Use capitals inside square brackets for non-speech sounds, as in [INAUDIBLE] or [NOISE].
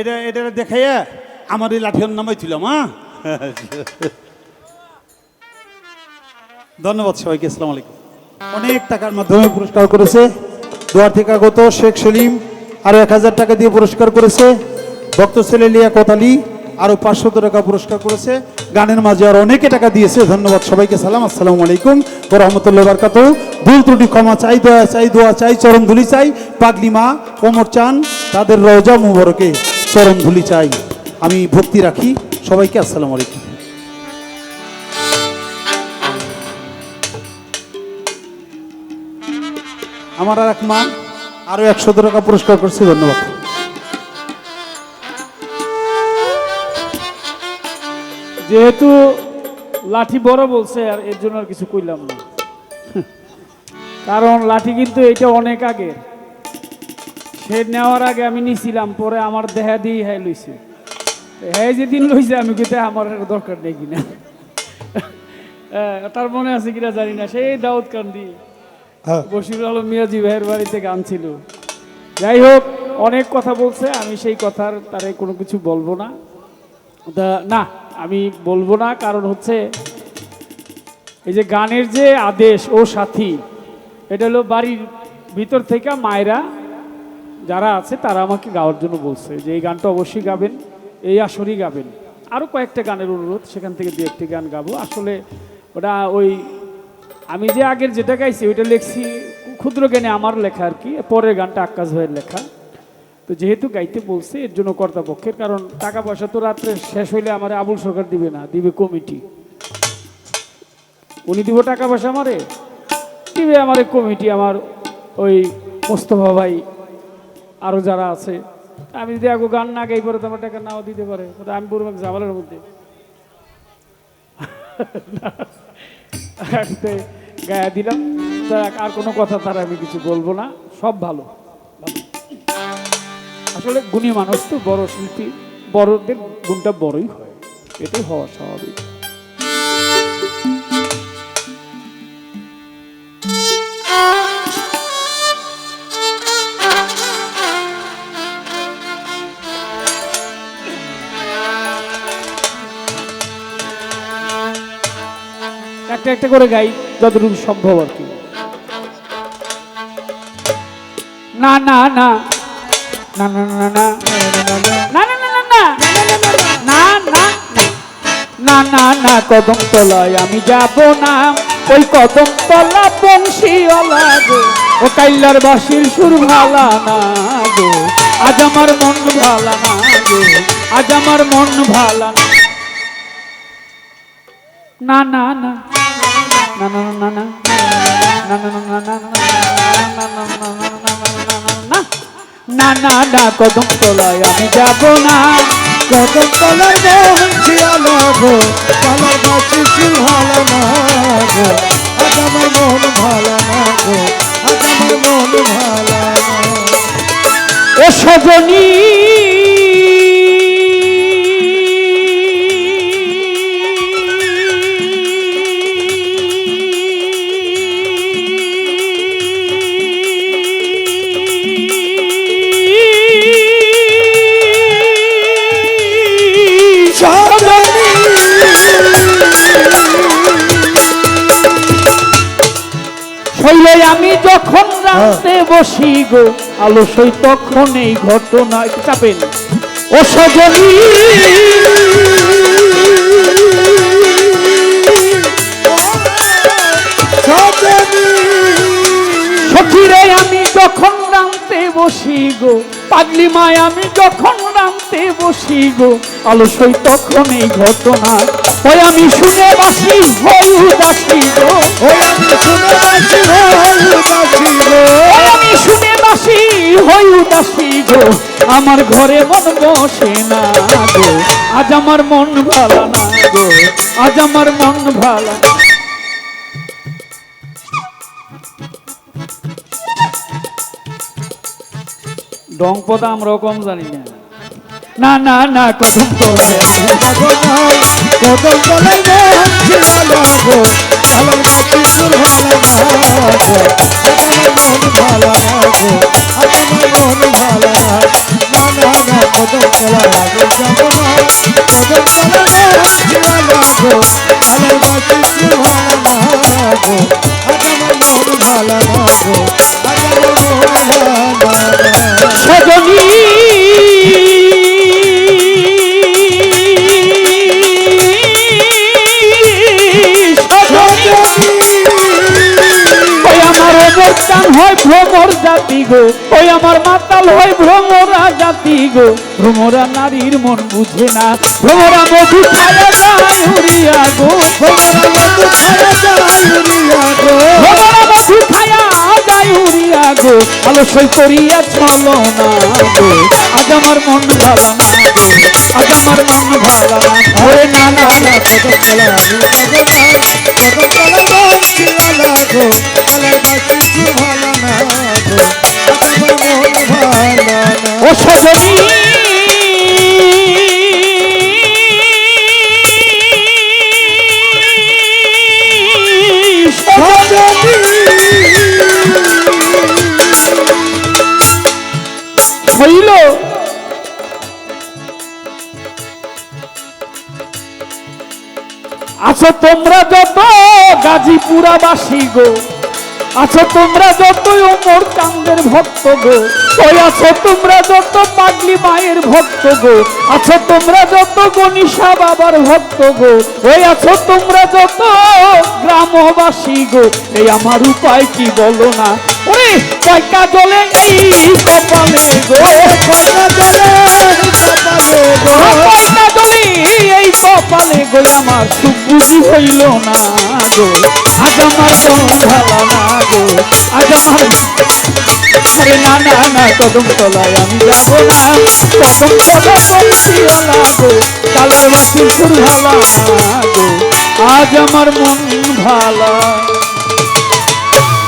এটা এটা দেখাইয়া আমার এই লাঠির নামাই ছিল, মা। ধন্যবাদ সবাইকে, আসসালামু আলাইকুম। অনেক টাকার মাধ্যমে পুরস্কার করেছে। দুয়ার থেকে আগত শেখ সেলিম আরও এক হাজার টাকা দিয়ে পুরস্কার করেছে। ভক্ত ছেলে লিয়া কোতালি আরও পাঁচশত টাকা পুরস্কার করেছে। গানের মাঝে আর অনেকে টাকা দিয়েছে। ধন্যবাদ সবাইকে। সালাম, আসসালামু আলাইকুম। ও রহমতুল্লাহ বারকাত। ভুল ত্রুটি ক্ষমা চাই, দয়া চাই, দোয়া চাই, চরম ধুলি চাই। পাগলি মা কোমর চান, তাদের রওজা মুবারকে চরম ধুলি চাই। আমি ভক্তি রাখি। সবাইকে আসসালামু আলাইকুম। আমার আর এক মা আরও একশো টাকা পুরস্কার করছি, ধন্যবাদ। যেহেতু লাঠি বড় বলছে আর এর জন্য আর কিছু কইলাম না। কারণ লাঠি কিন্তু এটা অনেক আগের সে নেওয়ার আগে আমি নিছিলাম পরে আমার দেহা দিয়ে হ্যাঁ লইছে। হ্যাঁ যেদিন লইছে আমি কিন্তু আমার দরকার নেই কিনা। তার মনে আছে কিনা জানি না। সেই দাউদ কান্দি হ্যাঁ। বশিরুল আলম মিয়াজি ভাইয়ের বাড়িতে গান ছিল যাই হোক অনেক কথা বলছে আমি সেই কথার তারে কোনো কিছু বলব না। না আমি বলব না, কারণ হচ্ছে এই যে গানের যে আদেশ, ও সাথী, এটা হলো বাড়ির ভিতর থেকে মায়েরা যারা আছে, তারা আমাকে গাওয়ার জন্য বলছে যে এই গানটা অবশ্যই গাবেন, এই আসরই গাবেন। আরও কয়েকটা গানের অনুরোধ, সেখান থেকে দু একটি গান গাবো। আসলে ওটা ওই আমি যে আগের যেটা গাইছি, ওইটা লিখছি ক্ষুদ্র জ্ঞানে আমার লেখা আর কি, পরের গানটা আকাশ ভাইয়ের লেখা। তো যেহেতু গাইতে বলছে, এর জন্য কর্তাপক্ষের কারণ টাকা পয়সা তো রাত্রে শেষ হইলে আমার আবুল সরকার দিবে না, দিবে কমিটি। উনি দিব টাকা পয়সা আমারে, দিবে আমার কমিটি, আমার ওই মোস্তফা ভাই আরও যারা আছে। আমি যদি আগে গান না গাই পরে তো আমার টাকা নাও দিতে পারে আমি বলব জামালের মধ্যে। [LAUGHS] গায়ে দিলাম আর কোনো কথা তার আমি কিছু বলব না, সব ভালো। আসলে গুণী মানুষ তো বড় শিল্পী, বড়দের গুণটা বড়ই হয়। এটাই হওয়া স্বাভাবিক। একটা একটা করে গাই, যতটুকু সম্ভব আর কি। না না না। না না না না না না না না না না না না না কদম তলায় আমি যাব না। ওই কদম তলা বংশীওয়ালা গো ও কাইলার বাসির সুর ভালা না গো আজ আমার মন ভালা না গো আজ আমার মন ভালা না। না না না। না না, কদম তলায় আমি যাব না। কদম তলায় মোহন ছিল ভালো না গো ভালো না গো ভালো না সজনী শৈলে আমি যখন রাঁধতে বসি গো আলসই তখন এই ঘটনা চাপেন। ও সজনী। সখীরে আমি যখন রাঁধতে বসি গো পাগলি মায় আমি যখন রাঁধতে বসি গো আলসই তখন এই ঘটনা। ওই আমি শুনে বাসি হই উদাসী গো। ওই আমি শুনে বাসি বাসি গো। আমি শুনে বাসি গো। আমার ঘরে মন বসে না গো আজ আমার মন ভালো না গো আজ আমার মন ভালা না। ডং পদা আমরা কম জানি না। না না না কদম তোলে কদম তোলে ভালো ভালো হয় ভ্রমর জাতি গো। ওই আমার মাতাল হয় ভ্রমরা জাতি গো। ভ্রমরা নারীর মন বুঝে না। ভ্রমরা মধু খায়া গো। ভ্রমরা মধু খায়া গো। আলসই করিয়া চলো না গো। আজ আমার মন ভালো না গো। আজ আমার মন ভালো না ওরে না না না তলা মন ছিলা গো। ভালোবাসি ভালো না ও সজনী। হইল। আছো তোমরা যত গাজীপুরাবাসী গো আছো তোমরা যত ওমর কান্দের ভক্ত গো ওই আছো তোমরা যত পাগলি মায়ের ভক্ত গো, আছো তোমরা যত গণিসা বাবার ভক্ত গো ওই আছো তোমরা যত গ্রামবাসী গো, এই আমার উপায় কি বলো না? ওরে কয়কা জলে এই কপালে গো কন্যা জলে এই কপালে গো। আমার সুখ বুঝি হইল না গো। আজ আমার মন আরে না না না কদম তলায় আমি যাব না কদম তলা পড়ছিওয়ালা গো কালার আজ আমার মন ভালো।